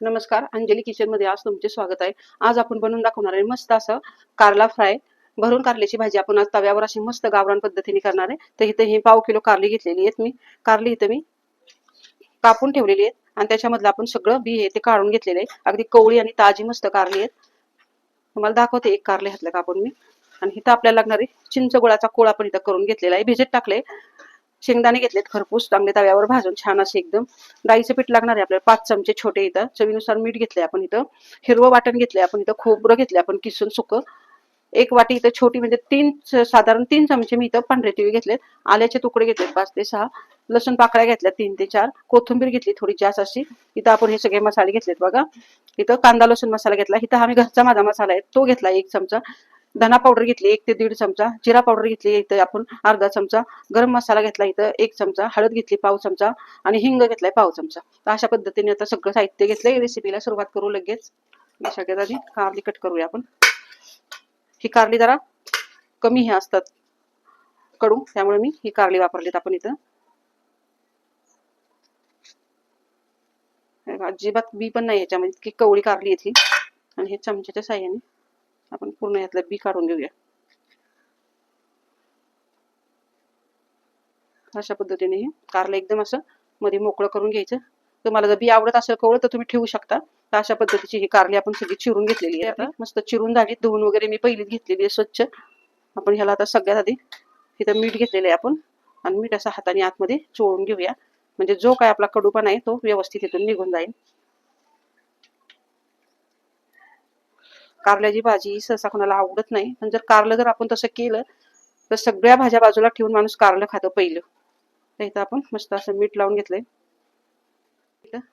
नमस्कार अंजली किचनमध्ये आज तुमचे स्वागत आहे. आज आपण बनवून दाखवणार आहे मस्त असं कारला फ्राय. भरून कारल्याची भाजी आपण आज तव्यावर अशी मस्त गावरान पद्धतीने करणार आहे. तर इथे ही पाव किलो कारली घेतलेली आहेत मी. कारली इथं मी कापून ठेवलेली आहेत आणि त्याच्यामधलं आपण सगळं बी हे ते काढून घेतलेलं आहे. अगदी कवळी आणि ताजी मस्त कारली आहेत. तुम्हाला दाखवते एक कारले घातलं कापून मी. आणि इथं आपल्याला लागणारे चिंच गुळाचा कोळा पण इथं करून घेतलेला आहे. भिजत टाकले शेंगदाणे घेतलेत खरपूस चांगले तव्यावर भाजून छान असे एकदम डाळीचं पीठ लागणार आहे आपल्याला. पाच चमचे छोटे इथं. चवीनुसार मीठ घेतले आपण इथं. हिरवं वाटण घेतलंय आपण इथं. खोबरं घेतले आपण किसून सुकं. एक वाटी इथं छोटी म्हणजे तीन साधारण तीन चमचे मी इथं पांढरे तिळी घेतलेत. आल्याचे तुकडे घेतलेत पाच ते सहा. लसूण पाकळ्या घेतल्या तीन ते चार. कोथिंबीर घेतली थोडी जास्त अशी. इथं आपण हे सगळे मसाले घेतलेत बघा. इथं कांदा लसूण मसाला घेतला. इथं हा मी घरचा माझा मसाला आहे. तो घेतला एक चमचा. धना पावडर घेतली एक ते दीड चमचा. जिरा पावडर घेतली इथं आपण अर्धा चमचा. गरम मसाला घेतला इथं एक चमचा. हळद घेतली पाव चमचा. आणि हिंग घेतलाय पाव चमचा. तर अशा पद्धतीने आता सगळं साहित्य घेतलंय. रेसिपीला सुरुवात करू लगेच. सगळ्यात आधी कारली कट करूया आपण. ही कारली जरा कमी हे असतात. कडू. त्यामुळे मी ही कारली वापरलीत आपण इथं. अजिबात बी पण नाही याच्यामध्ये. इतकी कवळी कारली येते आणि हे चमच्याच्या साह्याने आपण पूर्ण यातलं बी काढून घेऊया. अशा पद्धतीने हे कारलं एकदम असं मध्ये मोकळं करून घ्यायचं. तुम्हाला जर बी आवडत असेल कवळ तर तुम्ही ठेवू शकता. तर अशा पद्धतीची ही कारली आपण सगळी चिरून घेतलेली आहे आता. मस्त चिरून झाली. धुवून वगैरे मी पहिलीच घेतलेली आहे स्वच्छ. आपण ह्याला आता सगळ्यात आधी इथं मीठ घेतलेलं आहे आपण. आणि मीठ असं हाताने आतमध्ये चोळून घेऊया. म्हणजे जो काय आपला कडूपणा आहे तो व्यवस्थित इथून निघून जाईल. कारल्याची भाजी सहसा कोणाला आवडत नाही. पण जर कारलं जर आपण तसं केलं तर सगळ्या भाज्या बाजूला ठेवून माणूस कारलं खातं पहिलं. तर इथं आपण मस्त असं मीठ लावून घेतलंय.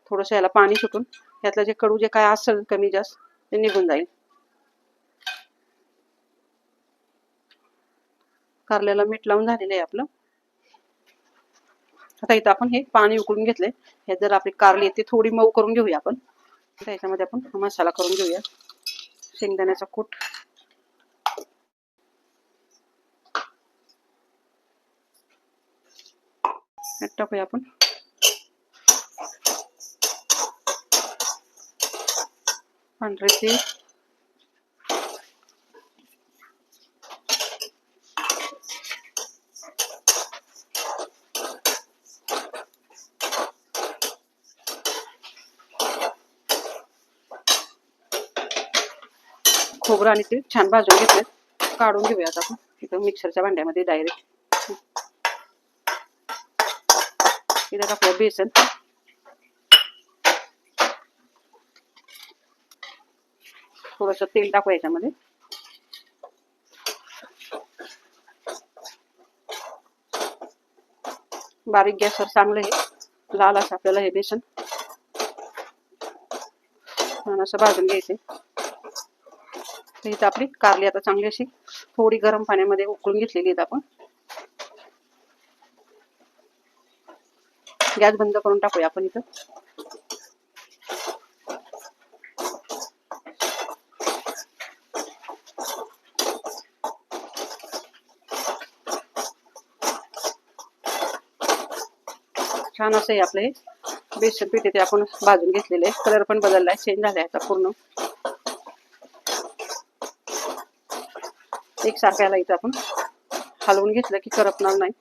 थोडंसं याला पाणी सुटून यातलं जे कडू जे काय असेल कमी जास्त ते निघून जाईल. कारल्याला मीठ लावून झालेलं आहे आपलं. आता इथं आपण हे पाणी उकळून घेतलंय. हे जर आपली कारली ते थोडी मऊ करून घेऊया आपण. त्याच्यामध्ये आपण मसाला करून घेऊया. शेंगदाण्याचा कूट. टाकूया आपण. पांढरे ते खोबरं आणि ते छान भाजून घेतले काढून घेऊयात आपण. इथं मिक्सरच्या भांड्यामध्ये डायरेक्ट इथं टाकूया बेसन. थोडस तेल टाकू याच्यामध्ये. बारीक गॅसवर चांगलं हे लाल असं आपल्याला हे बेसन. छान असं भाजून घ्यायचं तर इथं आपली कारली आता चांगली अशी थोडी गरम पाण्यामध्ये उकळून घेतलेली आहेत आपण. गॅस बंद करून टाकूया आपण इथं. छान असं हे आपलं हे बेसन पीठ इथे आपण भाजून घेतलेले कलर पण बदललाय चेंज झालाय आता पूर्ण. एक याला इथं आपण हलवून घेतलं की करपणार नाही.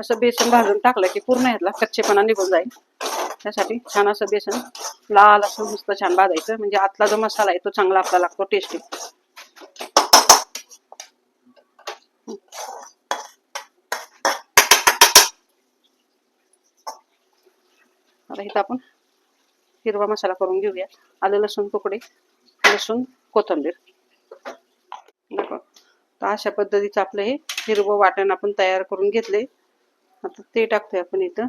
असं बेसन भाजून टाकलं की पूर्ण ह्यातला कच्चेपणा निघून जाईल. त्यासाठी छान असं बेसन लाल असं मस्त छान भाजायचं. म्हणजे आतला जो मसाला आहे तो चांगला आपला लागतो टेस्टी आता इथं आपण हिरवा मसाला करून घेऊया. आलं लसूण तुकडे लसूण कोथिंबीर. तर अशा पद्धतीचं आपलं हे हिरवं वाटण आपण तयार करून घेतले. आता ते टाकतोय आपण इथं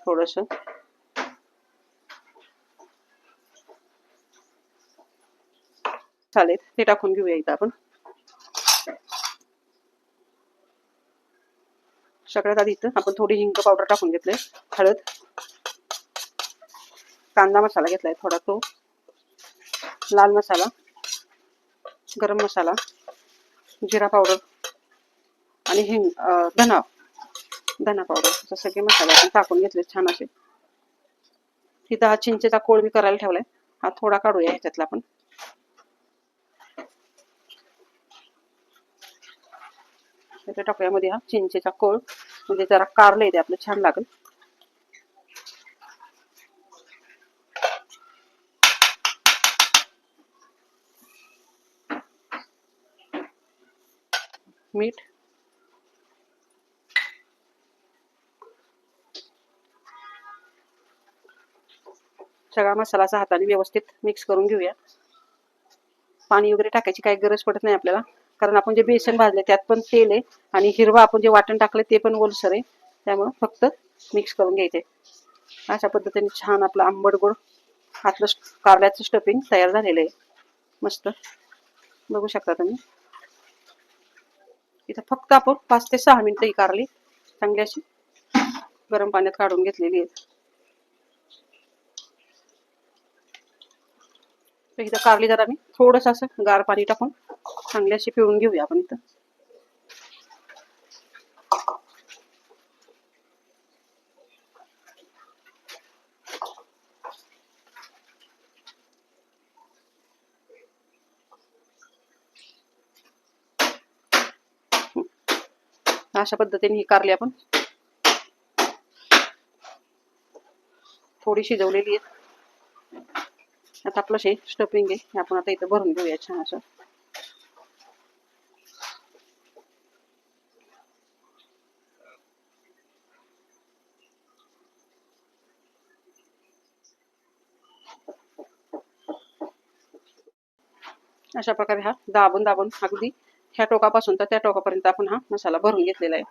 थोडस. चालेल ते टाकून घेऊया इथं आपण. सगळ्यात आधी इथं आपण थोडी हिंग पावडर टाकून घेतले हळद. कांदा मसाला घेतलाय थोडा तो. लाल मसाला गरम मसाला जिरा पावडर आणि हिंग धना धना पावडर. सगळे मसाले आपण टाकून घेतले छान असे. तिथं हा चिंचेचा कोळ मी करायला ठेवलाय. हा थोडा काढूया ह्याच्यातला आपण. टाकूया मध्ये हा चिंचेचा कोळ. म्हणजे जरा कारलं येते आपलं छान लागेल. मीठ. सगळा मसाला असा हाताने व्यवस्थित मिक्स करून घेऊया. पाणी वगैरे टाकायची काही गरज पडत नाही आपल्याला. कारण आपण जे बेसन भाजले त्यात पण तेल आहे आणि हिरवा आपण जे वाटण टाकले ते पण ओलसर आहे. त्यामुळं फक्त मिक्स करून घ्यायचे. अशा पद्धतीने छान आपलं आंबट गोड आतलं कारल्याचं स्टफिंग तयार झालेलं आहे. मस्त. बघू शकता तुम्ही. इथं फक्त आपण पाच ते सहा मिनिटं ही कारली. चांगली अशी गरम पाण्यात काढून घेतलेली आहे इथं कारली जरा मी. थोडस असं गार पाणी टाकून चांगली अशी पिळून घेऊया आपण इथं. अशा पद्धतीने ही कारली आपण. थोडी शिजवलेली आहे आता आपलं शे स्टफिंग आहे हे आपण आता इथं भरून घेऊया छान असं. अशा प्रकारे हा दाबून दाबून अगदी ह्या टोकापासून तर त्या टोकापर्यंत आपण हा मसाला भरून घेतलेला आहे.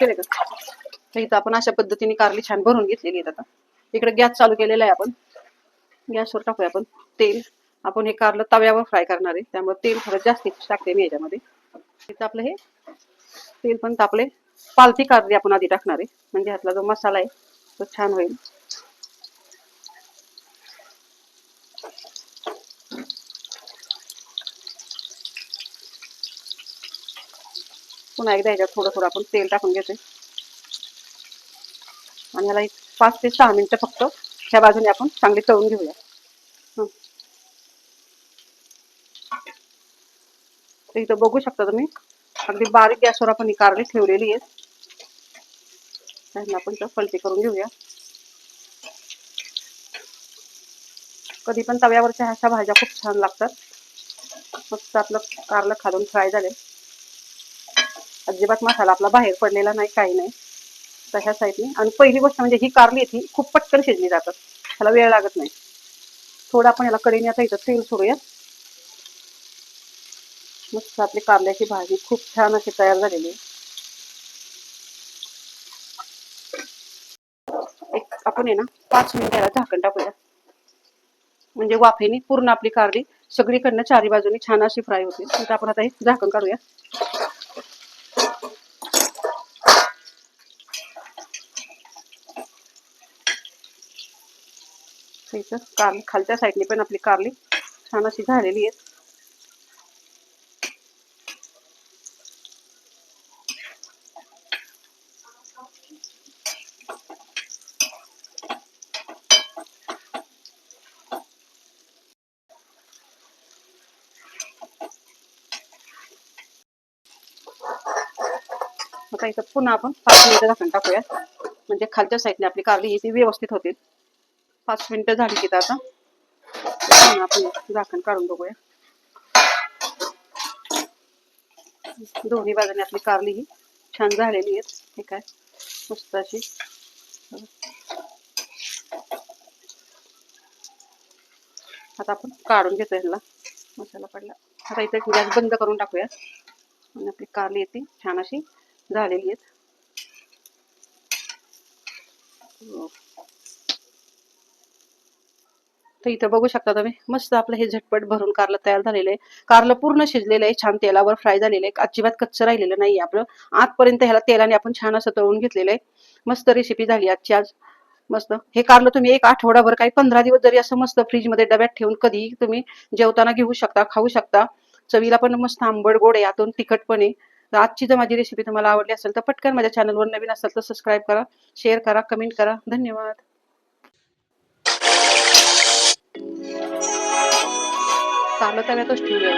केले का तर इथं आपण अशा पद्धतीने कारली छान भरून घेतलेली आहेत आता. इकडे गॅस चालू केलेला आहे आपण. गॅसवर टाकूया आपण. तेल. आपण हे कारलं तव्यावर फ्राय करणार आहे. त्यामुळे तेल थोडं जास्ती टाकते मी याच्यामध्ये. इथं आपलं हे तेल पण तापले. पालती कारली आपण आधी टाकणार आहे. म्हणजे ह्यातला जो मसाला आहे तो छान होईल. पुन्हा एकदा ह्याच्यात थोडं थोडं आपण तेल टाकून घेते आणि याला एक पाच ते सहा मिनटं फक्त ह्या बाजूने आपण चांगली तळून घेऊया. इथं बघू शकता तुम्ही अगदी बारीक गॅसवर आपण ही कारली ठेवलेली आहे त्यांना आपण पलटी करून घेऊया. कधी पण तव्यावरच्या अशा भाज्या खूप छान लागतात. मस्त आपलं कारलं खालून फ्राय झाले. अजिबात मसाला आपला बाहेर पडलेला नाही काही नाही. तशा साईडने आणि पहिली गोष्ट म्हणजे ही कारली आहे ती खूप पटकन शिजली जातात. ह्याला वेळ लागत नाही. थोडं आपण याला कडेने आता इथं तेल सोडूया मस्त आपली कारल्याची भाजी खूप छान अशी तयार झालेली आहे. एक आपण आहे ना पाच मिनिट याला झाकण टाकूया. म्हणजे वाफेने पूर्ण आपली कारली सगळीकडनं चारी बाजूनी छान अशी फ्राय होते. तर आपण आता हे झाकण काढूया. इथं कारली खालच्या साईडने पण आपली कारली. छान अशी झालेली आहे आता इथं पुन्हा आपण पाच मिनिटं झाकण टाकूया म्हणजे खालच्या साईडने आपली कारली ही ती व्यवस्थित होते. पाच मिनिटं झाली की आता आपण झाकण काढून बघूया. दोन्ही बाजूने आपली कारली ही छान झालेली आहेत. ठीक आहे मस्त अशी. आता आपण काढून घेतो ह्याला. मसाला पडला. आता इथे गॅस बंद करून टाकूया. आणि आपली कारली येते छान अशी झालेली आहेत. तर इथं बघू शकता तुम्ही मस्त आपलं हे झटपट भरून कारलं तयार झालेलं आहे. कारलं पूर्ण शिजलेलं आहे छान तेलावर फ्राय झालेलं आहे. अजिबात कच्चं राहिलेलं नाही आपलं. आजपर्यंत ह्याला तेलाने आपण छान असं तळून घेतलेलं आहे. मस्त रेसिपी झाली आजची आज. मस्त. हे कारलं तुम्ही एक आठवडाभर काही पंधरा दिवस जरी असं मस्त फ्रीजमध्ये डब्यात ठेवून कधी तुम्ही जेवताना घेऊ शकता खाऊ शकता. चवीला पण मस्त आंबट गोड आहे यातून तिखट पण आहे तर आजची जर माझी रेसिपी तुम्हाला आवडली असेल तर पटकन माझ्या चॅनलवर नवीन असेल तर सबस्क्राईब करा शेअर करा कमेंट करा. धन्यवाद. സ്ഥാപനത്തിനകത്ത് സ്റ്റുഡിയോ